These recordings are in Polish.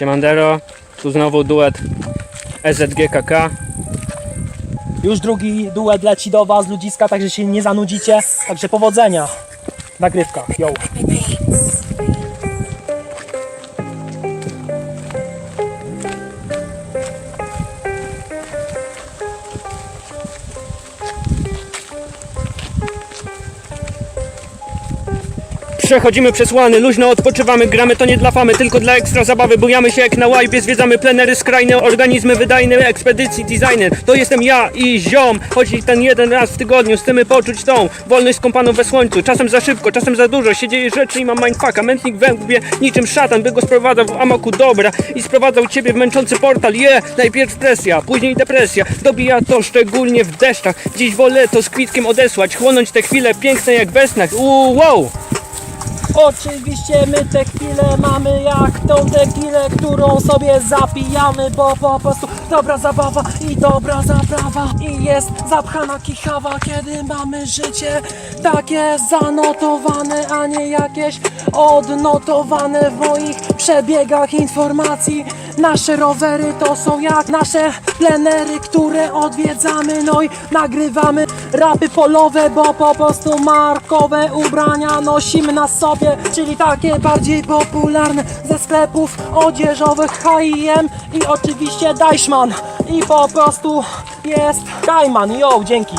Siemandero, tu znowu duet EZGKK. Już drugi duet leci do Was, ludziska, także się nie zanudzicie. Także powodzenia. Nagrywka, yo. Przechodzimy przez łany, luźno odpoczywamy, gramy to nie dla famy, tylko dla ekstra zabawy, bujamy się jak na łajbie, zwiedzamy plenery skrajne, organizmy wydajne, ekspedycji, designer. To jestem ja i ziom, choć i ten jeden raz w tygodniu, chcemy poczuć tą wolność skąpaną we słońcu, czasem za szybko, czasem za dużo, się dzieje rzeczy i mam mindfucka, mętnik we łbie, niczym szatan, by go sprowadzał w amoku dobra i sprowadzał ciebie w męczący portal, je, yeah, najpierw presja, później depresja, dobija to szczególnie w deszczach, dziś wolę to z kwitkiem odesłać, chłonąć te chwile piękne jak we snach, uuu, wow! Oczywiście my te chwile mamy jak tą tequilę, którą sobie zapijamy, bo po prostu dobra zabawa i dobra zaprawa i jest zapchana kichawa, kiedy mamy życie takie zanotowane, a nie jakieś odnotowane w moich przebiegach informacji. Nasze rowery to są jak nasze plenery, które odwiedzamy, no i nagrywamy rapy polowe, bo po prostu markowe ubrania nosimy na sobie, czyli takie bardziej popularne ze sklepów odzieżowych H&M i oczywiście Deichmann i po prostu jest Kajman, yo, dzięki.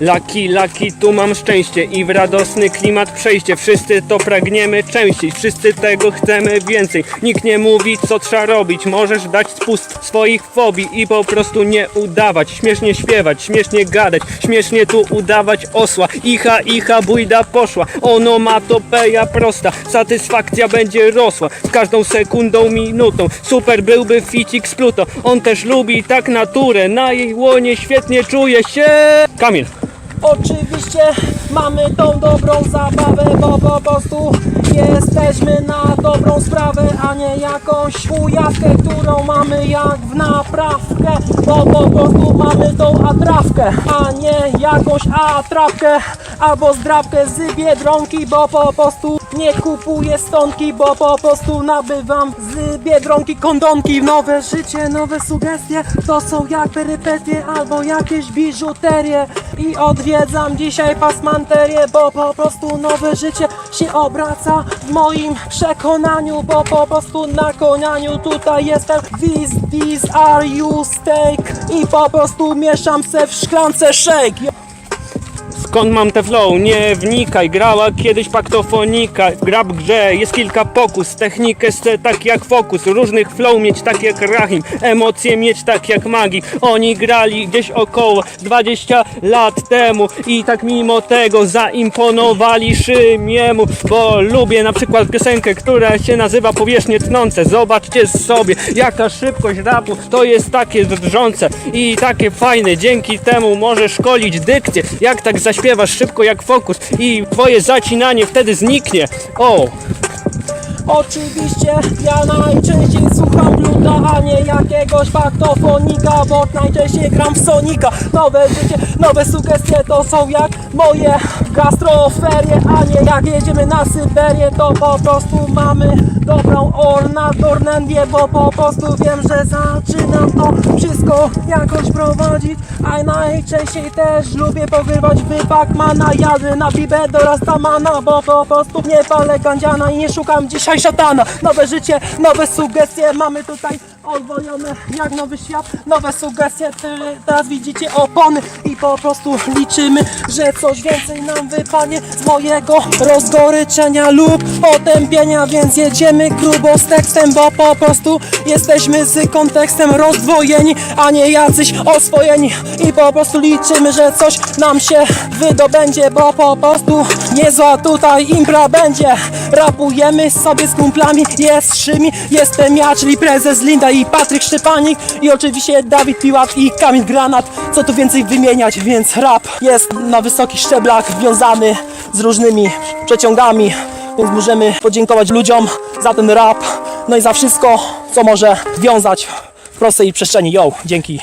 Laki, laki, tu mam szczęście i w radosny klimat przejście. Wszyscy to pragniemy częściej, wszyscy tego chcemy więcej. Nikt nie mówi, co trzeba robić. Możesz dać spust swoich fobii i po prostu nie udawać. Śmiesznie śpiewać, śmiesznie gadać, śmiesznie tu udawać osła. Icha, icha, bójda poszła. Onomatopeja prosta, satysfakcja będzie rosła z każdą sekundą, minutą. Super byłby ficik z Pluto. On też lubi tak naturę, na jej łonie świetnie czuje się. Kamil. Oczywiście mamy tą dobrą zabawę, bo po prostu jesteśmy na dobrą sprawę, a nie jakąś ujawkę, którą mamy jak w naprawkę, bo po prostu mamy tą atrawkę, a nie jakąś atrapkę albo zdrabkę z Biedronki, bo po prostu nie kupuję stonki, bo po prostu nabywam z Biedronki kondonki. Nowe życie, nowe sugestie, to są jak perypetie albo jakieś biżuterie i odwiedzam dzisiaj pasmanterię, bo po prostu nowe życie się obraca w moim przekonaniu, bo po prostu na konianiu tutaj jestem This, these are you steak i po prostu mieszam se w szklance shake. Skąd mam te flow? Nie wnikaj, grała kiedyś paktofonika. Gra w grze, jest kilka pokus. Technikę chcę tak jak fokus. Różnych flow mieć tak jak Rahim. Emocje mieć tak jak magik Oni grali gdzieś około 20 lat temu. I tak mimo tego zaimponowali Szymiemu. Bo lubię na przykład piosenkę, która się nazywa Powierzchnie tnące. Zobaczcie sobie, jaka szybkość rapu. To jest takie drżące i takie fajne. Dzięki temu możesz szkolić dykcję. Jak tak zaśpiewasz szybko jak fokus I twoje zacinanie wtedy zniknie. O, Oczywiście ja najczęściej słucham bluta, a nie jakiegoś faktofonika, bo najczęściej gram w Sonika. Nowe życie, nowe sugestie to są jak moje gastroferie, a nie jak jedziemy na Syberię, to po prostu mamy dobrą ornatornendię, bo po prostu wiem, że zaczynam to wszystko jakoś prowadzić, a najczęściej też lubię pogrywać w Pacmana, jadę na bibę do Rastamana, bo po prostu nie palę gandziana i nie szukam dzisiaj szatana. Nowe życie, nowe sugestie, mamy tutaj odwojone jak nowy świat, nowe sugestie, teraz widzicie opony. I po prostu liczymy, że coś więcej nam wypadnie z mojego rozgoryczenia lub potępienia, więc jedziemy grubo z tekstem, bo po prostu jesteśmy z kontekstem rozdwojeni, a nie jacyś oswojeni. I po prostu liczymy, że coś nam się wydobędzie, bo po prostu niezła tutaj impra będzie. Rapujemy sobie z kumplami, jest Szymi, jestem ja, czyli prezes Linda i Patryk Szczepanik i oczywiście Dawid Piłat i Kamil Granat. Co tu więcej wymieniać, więc rap jest na wysokich szczeblach wiązany z różnymi przeciągami, więc możemy podziękować ludziom za ten rap, no i za wszystko, co może wiązać w prostej przestrzeni. Yo, dzięki.